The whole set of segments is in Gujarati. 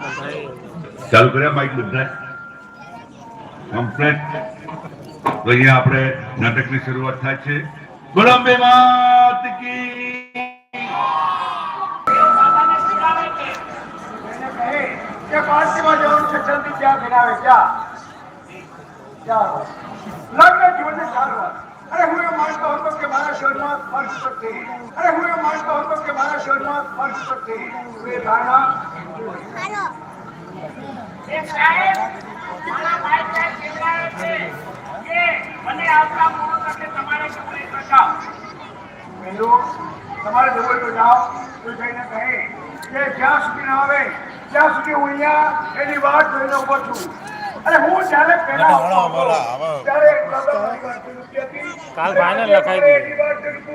ચાલુ કર્યા માઇક બધા કમ્પ્લેટ તો અહીંયા આપણે નાટકની શરૂઆત થાય છે. ગુલાંબે માત કી કે પાર્ટીમાં જવાનું છે અરે હું એમ માનતો હતો કે મારા શરીરમાં સ્પર્શ શક્તિ અરે હું એમ માનતો હતો કે મારા શરીરમાં સ્પર્શ શક્તિ એ ધારણા તમારે જવું તો જાઓ. તો જઈને કહે કે જ્યાં સુધી ના આવે ત્યાં સુધી હું અહીંયા એની વાત જોઈને ઊભો છું. કાલ ભાઈને લખાઈ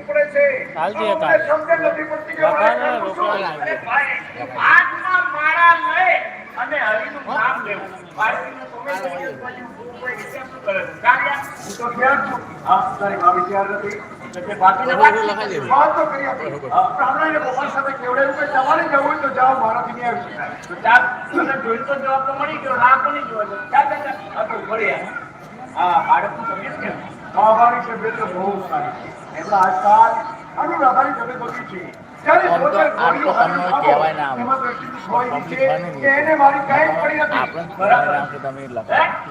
પડે કાલ જે કાલ. સમજણ નથી પડતી કે મારે લખાય ને કરવું શું? રોકડા અરે ભાઈ, હાથમાં માળા લઈ અને હરિનું નામ લેવું. પાર્ટીને તમે કોઈ રીતે શું કરે? હું તો ક્યાં છું હા તારી ભાવિ તૈયાર નથી એટલે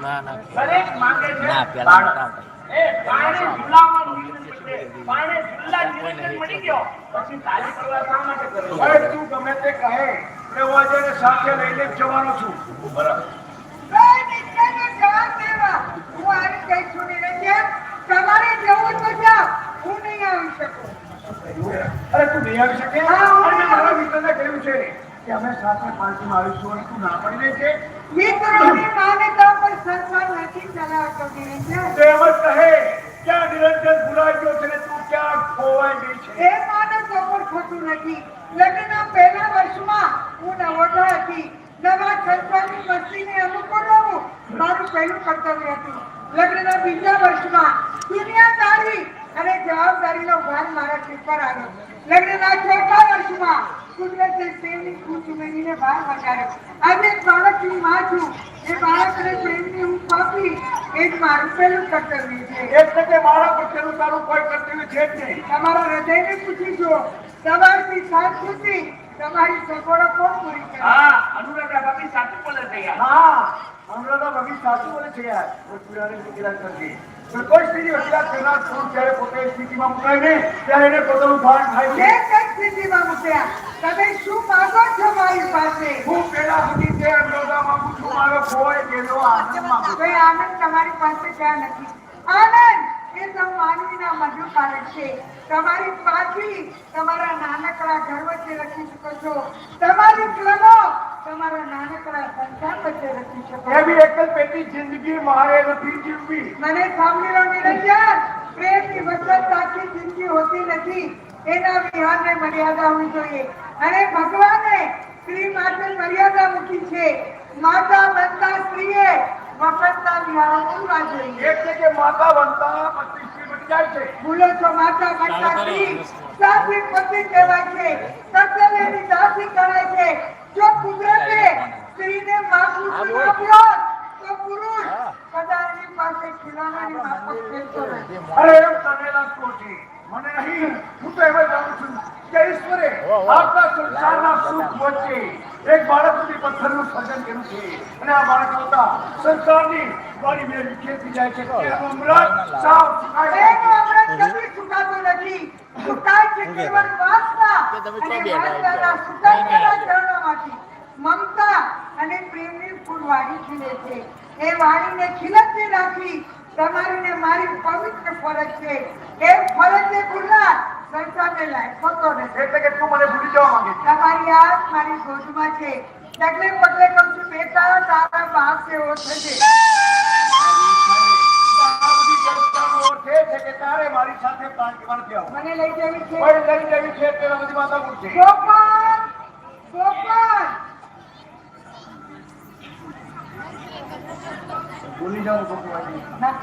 ના ના ના. તો તો નહીં આવી તો તો તો. હા, તો તો છે તો- તો તો બરાબર. તો હે? છે. એ તું તે તમારે જવું તો જાઓ હું નહીં શકું અરે તું નહીં આવી શકે અને મારા મિત્રને કહ્યું છે કે અમે સાથે પાર્ટીમાં આવીશું અને તું ના પડી છે મિત્રોની માન્યતા પર નથી ચલાવતો નિરંજન તો એમ જ કહે ક્યાં નિરંજન ભૂલાઈ ગયો છે તું ક્યાં ખોવાઈ ગઈ છે એ માને ખબર ખોટું નથી. લગ્નના પહેલા વર્ષમાં હું નવોઢા હતી. નવા સંસારની મસ્તીને અનુકૂળ રહું મારું પહેલું કર્તવ્ય હતું. લગ્નના બીજા વર્ષમાં દુનિયાદારી અને જવાબદારીનો ભાર મારા પર આવ્યો. લગ્નના ચોથા વર્ષમાં કુદરતે પ્રેમની ખુશ ઉમેરીને બહાર વધાર્યો. આજે બાળકની માં છું. એ બાળકને પ્રેમની હું પાપી એ જ મારું પહેલું કર્તવ્ય છે. એટલે કે મારા પ્રત્યેનું તારું કોઈ કર્તવ્ય છે જ નહીં. તમારા હૃદયને પૂછી જુઓ સવારથી સાંજ સુધી તમારી સગવડો કોણ પૂરી કરે? હા અનુરાધા ભાભી સાચું બોલે છે યાર. હા અનુરાધા ભાભી સાચું બોલે છે યાર. કોઈ વકીલાત કરતી કોઈ સ્ત્રી વકીલાત કરનાર પુરુષ જ્યારે પોતે સ્થિતિમાં મુકાય ને ત્યારે એને પોતાનું ભાન થાય છે. સ્થિતિમાં મૂક્યા. તમે શું માંગો છો મારી પાસે? હું પેલા સુધી તે અનુરાધા માંગુ છું મારો કોઈ ગેલો આનંદ માંગુ છું. કોઈ આનંદ તમારી પાસે ત્યાં નથી? આનંદ એ તો માનવીના મધુ કારણ છે. તમારી પાછી તમારા નાનકડા ઘર વચ્ચે રખી શકો છો. તમારી ક્લબો તમારા નાનકડા સંસાર વચ્ચે રખી શકો એવી એકલ પેટી જિંદગી મારે નથી જીવવી. મને સાંભળી લો નિરંજન. પ્રેમની વચન આખી જિંદગી હોતી નથી. એના વિહારને મર્યાદા હોવી જોઈએ. અને ભગવાને સ્ત્રી માટે મર્યાદા મૂકી છે. માતા બનતા સ્ત્રીએ વખતના વિહારો જોઈએ એટલે કે માતા બનતા પછી સ્ત્રી બની જાય છે. ભૂલો છો માતા બનતા સ્ત્રી સાસરી પતિ કહેવાય છે. કર્તવ્યની દાસી કરાય છે જો કુદરતે સ્ત્રીને માથું આપ્યો તો પુરુષ કદાચની પાસે ખીલાણાની માફક ફેરતો નથી અરે એમ તને લાગતું છે મને નહીં હું તો એમ જ જાણું છું કે ઈશ્વરે આપણા સંસારના સુખ વચ્ચે એક બાળક પથ્થરનું સર્જન કર્યું છે. અને આ બાળક આવતા સંસારની વાળી મેં વિખેરતી જાય છે. કે એનું અમૃત સાવ સુકાય એનો છે. અમૃત કદી સુકાતું નથી. સુકાય છે કેવળ વાસના. અને ક્યાં બેઠા વાસનાના સુકાઈ ગયેલા ચરણોમાંથી મમતા અને પ્રેમની ફૂલવાડી ખીલે છે. એ વાડીને ખીલતી રાખી તમારી ને મારી પવિત્ર ફરજ છે. એ ફરજને ભૂલનાર સંસારને લાયક નથી. એટલે કે તું મને ભૂલી જવા માંગે તમારી આસ મારી શોધમાં છે. ડગલે પગલે કહું છું બેટા તારા બાપ જેવો થશે. મારી સાથે પાંચ નથી આવવું. મને લઈ જવી છે. લઈ જવી છે બધી ગોપાલ ભૂલી જાઉં તો કોઈ ના.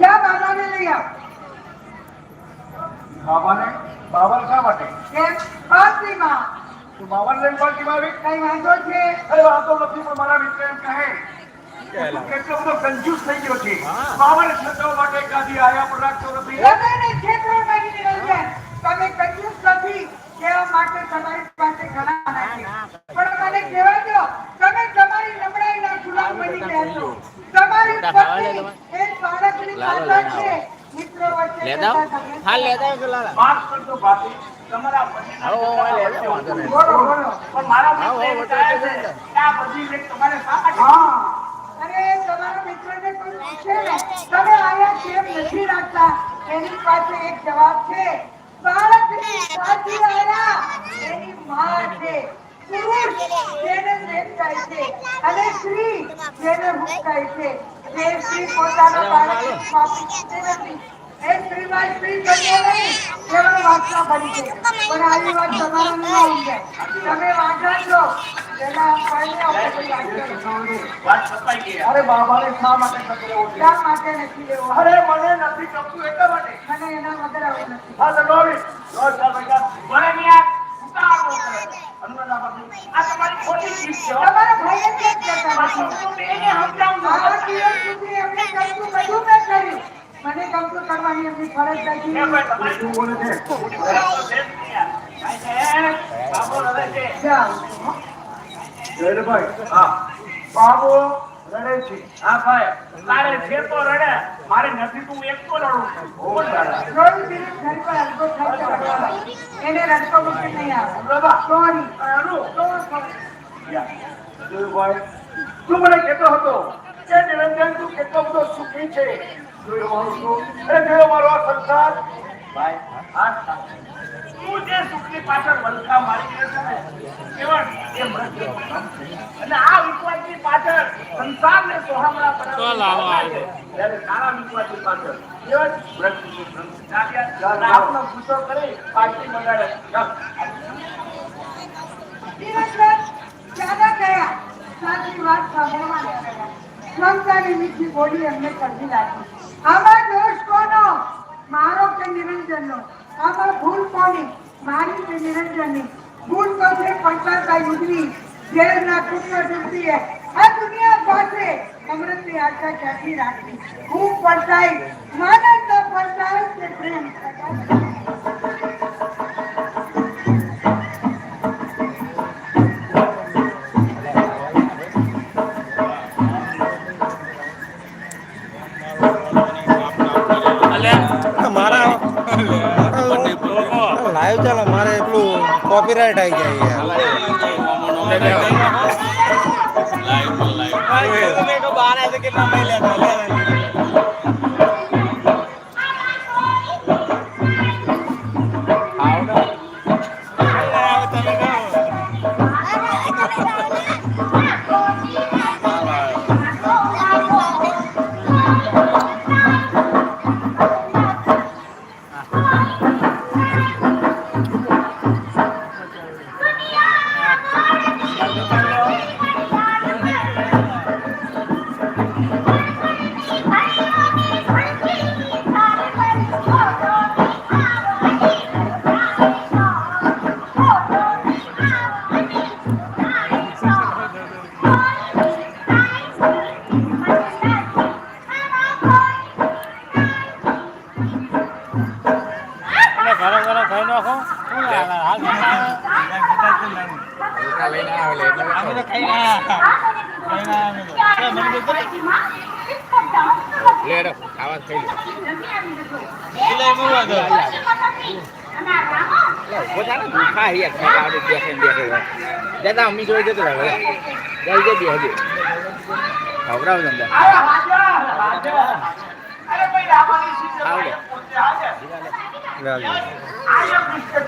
જા બાબાને લઈ આવ? બાબાને? બાબાને શા માટે? કેમ પાર્ટીમાં. તું બાવન લઈને પાછી આવી? કઈ વાંધો છે? અરે વાંધો નથી પણ મારા મિત્ર એમ કહે. કેટલો બધો કન્ફ્યુઝ થઈ ગયો છે. બાબાને છતાં માટે ગાદી આયા પણ રાખતો નથી લગ્નને છેતરો નહીં નિરંજન તમે કંજૂસ નથી કહેવા માટે તમારી પાસે ઘણા નાણાં છે પણ મને કહેવા દો તમે તમારી નબળાઈના ગુલામ બની ગયા છો તમારી પત્ની એ બાળકની માતા છે મિત્રો વચ્ચે લેતા આવો? થતા ઝઘડા હાલ લેતા આવો કે લાલા? માફ કરજો ભાભી તમારા. બોલો બોલો પણ મારા મિત્ર છે વચ્ચે કે આ બધી રીત તમારે હા. અરે તમારા મિત્રને કોઈ પૂછે ને? તમે આયા કેમ નથી રાખતા? એની પાસે એક જવાબ છે. બાળકની સાચી આયા. એની માં છે. પુરુષ જેને દેખાય છે. અને સ્ત્રી જેને મુકાય છે. જે સ્ત્રી પોતાના બાળકની માફી કરતી નથી એ સ્ત્રીમાં સ્ત્રી બનીએ નહીં કેવળ વાસના બની છે. પણ આવી વાત તમારા ન તમે વાંચા છો અરે બાબાને શા માટે શા નથી લેવો? અરે મને નથી ગમતું એટલા માટે મને એના વગર આવું નથી. હા તો નોવી રોજ ચાલ ભલે ની આ તમારી ખોટી જીત છે. તમારા ભાઈએ કેમ કહેતા? નથી? હું બેને સમજાવું સુધી એમને ગમતું બધું મેં કર્યું. મને ગમતું કરવાની એમની ફરજ કેમ લાગી બાબો રડે છે. હા ભાઈ. તારે છે તો રડે. મારે નથી તું એકલો રડું છું. એને રડકો મૂકી નહીં આવે. સોરી. તું મને કહેતો હતો કે નિરંજન તું કેટલો બધો સુખી છે. જોયો મારું સુખ અરે જોયો મારો આ સંસાર ભાઈ આ સાચું. તું જે સુખની પાછળ વલખા મારી રહ્યો છે ને, છે. અને આ વિશ્વાસની પાછળ સંસારને સોહામણા છે. જ્યારે તારા વિશ્વાસની પાછળ કેવળ છે. અને આપનો ગુસ્સો કરી પાર્ટી મંગાડે ચાલ. જ્યાદા ગયા સાચી વાત સાંભળવા મમતાની મીઠી બોલી એમને કરવી લાગી આમાં દોષ કોનો મારો કે નિરંજનનો આમાં ભૂલ કોની મારી કે નિરંજનની ભૂલ તો છે પંચાયતા યુદ્ધની ઝેરના કુટના ડૂબતી હે આ દુનિયા પાસે અમૃતની આશા ક્યાંથી રાખી હું પડતાઈ માનવ તો પડતાઈ કે પ્રેમ લાઈવ ચાલો મારે એટલું કોપીરાઇટ આવી જાય યાર આવડે બેસે ને બેસે રહે. દાદા અમ્મી જોઈ જતો રહે જઈ જઈ બે હજુ ખવડાવ સીટ આવડે.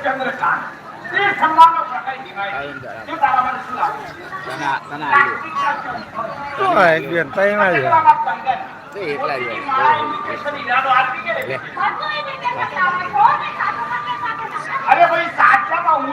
ચંદ્રકાંત. તે સન્માનનો પ્રકાય દિવાય. આવીને જરા. શું તારા મને શું લાગે? તને તને આવ્યો તો એક બે ત્રણ આવ્યા તો એકલા જ અરે લે ભાઈ સાચામાં હું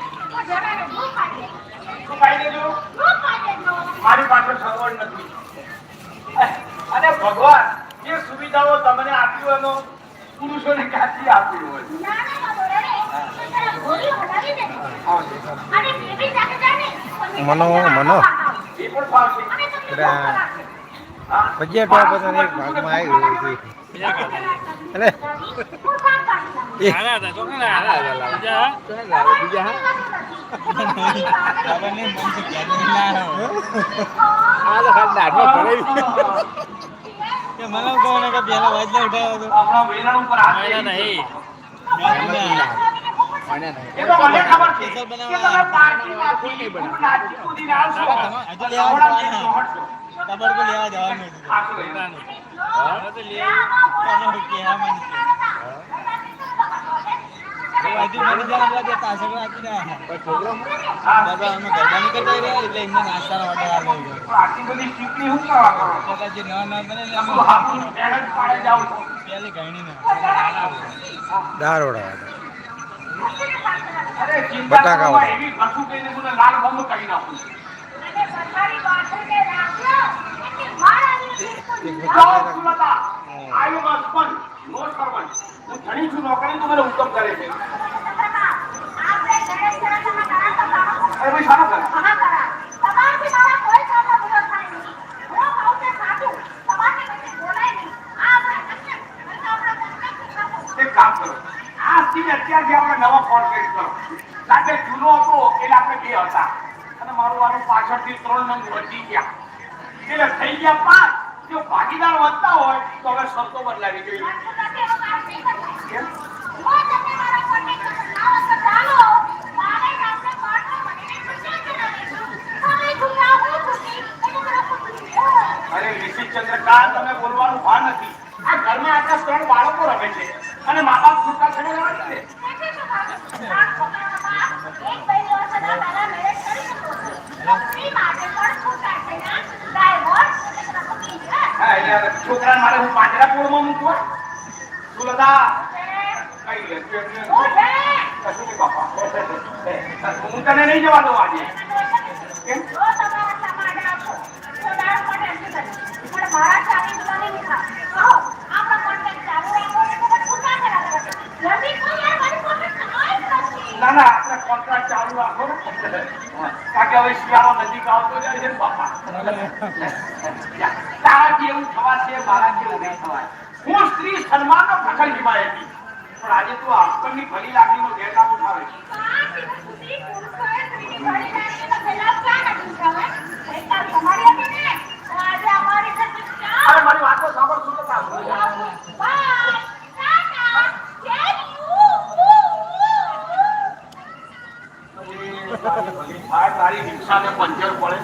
ખાઈ લેજો? મારી પાસે સગવડ નથી. અને ભગવાન જે સુવિધાઓ તમને આપી એનો પુરુષોને કાચી આપી હોય. મનો મનો. ટોપ હતો એક ભાગમાં આવી ગયું તો કોના તો કે મને પેલા વાજ ને ઉઠાવ્યો હતો આપણા વેલણ ઉપર હાથ નહીં મને તો મને ખબર. હજુ લેવા જવાના. દાળ વડા બટાકા વડા. લાલ બંધ કરી નાખું હું ધણી છું નોકરી તો મને હુકમ કરે જૂનો હતો એટલે આપણે બે હતા અને મારું વારું પાછળથી ત્રણ નંગ વધી ગયા એટલે થઈ ગયા પાંચ. જો ભાગીદાર વધતા હોય, તો હવે શબ્દો બદલાવી જોઈએ. અરે ઋષિ ચંદ્રકાંત તમે બોલવાનું ભાન નથી. આ ઘરમાં આપણા ત્રણ બાળકો રમે છે. અને મા બાપ છૂટા છેડે રમે છે હા એટલે હવે છોકરાને મારે પાંજરા પોળમાં મૂકવા કઈ તું એમને? કશું નહીં બાપા. હું તને નહીં જવા દઉં આજે. કેમ? ના ના આપણે કોન્ટ્રાક્ટ ચાલુ રાખો. ને કારણ કે હવે શિયાળો નજીક આવતો જાય છે બાપા. તારા જેવું થવાશે મારા જેવું નહીં થવાય. હું સ્ત્રી સન્માનનો પ્રખર હિમાયતી પણ આજે તું આપણની ભલી લાગણીનો ગેરલાભ ઉઠાવે છે. અરે મારી વાતો સાંભળ શું તો તારી પંચર પડે.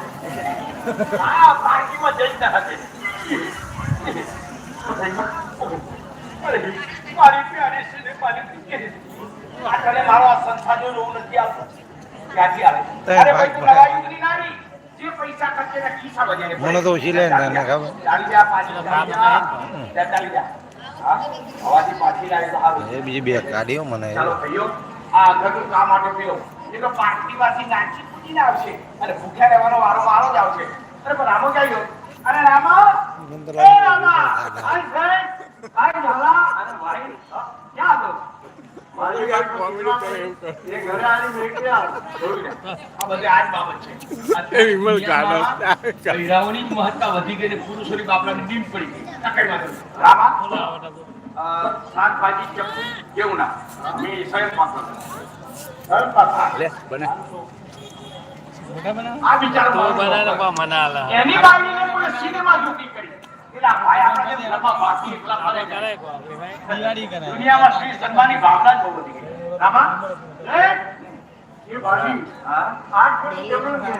આ પાર્કિંગમાં જઈ ના અરે, મારી પ્યારી છે મારી દીકરી. મારો આ સંસાર જો રોવું નથી આવતો ક્યાંથી આવે અરે ભાઈ. તું નવા યુગની નારી જે પૈસા ખર્ચે ને ખિસ્સા બજારે મને તો ઉછી લે ને ખબર? ચાલી જા પાછી ચાલી જા. ત્યાં ચાલી જા. હા? હવાથી પાછી લાવે તો સારું એ બીજી બે કાઢીઓ મને. ચાલો ભાઈઓ આ ઘરનું કામ માટે પીઓ એ તો પાર્ટી માંથી નાચી કૂદીને આવશે. અને ભૂખ્યા રહેવાનો વારો મારો જ આવશે. અરે પણ રામો ક્યાં ગયો? અરે રામા! એ Rama! Hi friend hi Zala અરે ભાઈ ક્યાં મારી. આ બધી બાબત છે. એ વિમલ. મહિલાઓની મહત્તા વધી ગઈ ને પુરુષોની બાપલાની ડીમ પડી ગઈ. રામા? શાકભાજી ચપ્પુ કેવું ના? મેં સ્વયં પાકો સ્વયં પાકો. લે બને. આ બિચારો તો માણસ બનાવે મનાલા એની બાળીને કોઈ સિનેમા જોતી કરી. એટલે ભાઈ આપણા ઘરમાં બાકી એકલા ફરે છે. કો આપણે ભાઈ? દિવાળી કરાય દુનિયામાં શ્રી સન્માનની ભાવના જ બહુ વધી ગઈ. રામા? એ? એ ભાજી આઠ જમણ છે?